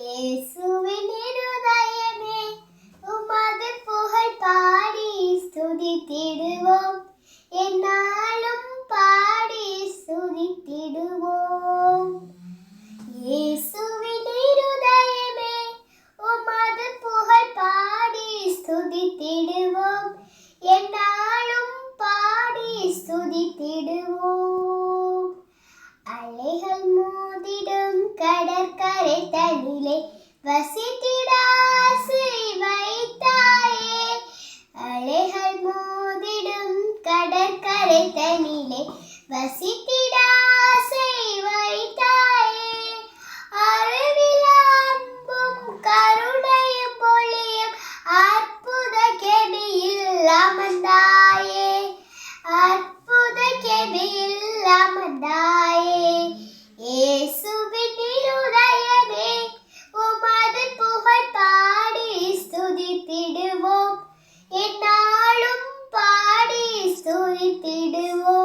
இயேசுவின் இருதயமே உமது புகழ் பாடி ஸ்துதித்திடுவோம். என்னாலும் பாடி ஸ்துதித்திடுவோம். இயேசுவின் இருதயமே உமது புகழ் பாடி ஸ்துதித்திடுவோம். என்னாலும் பாடி ஸ்துதித்திடுவோம் அலைகள் மோதிடும் கடற்கரை தனிலே வசித்திடாசை வைத்தாயே. அலைகள் மோதிடும் கடற்கரை தனிலே வசித்திடாசை வைத்தாயே அறிவில் அன்பும் கருணையும் பொழியும் அற்புத கெபியில் அமர்ந்தாயே அற்புத கெபியில் அமர்ந்தாயே இயேசுவின் இருதயமே உமது புகழ் பாடி ஸ்துதித்திடுவோம் என்னாலும் பாடி ஸ்துதித்திடுவோம்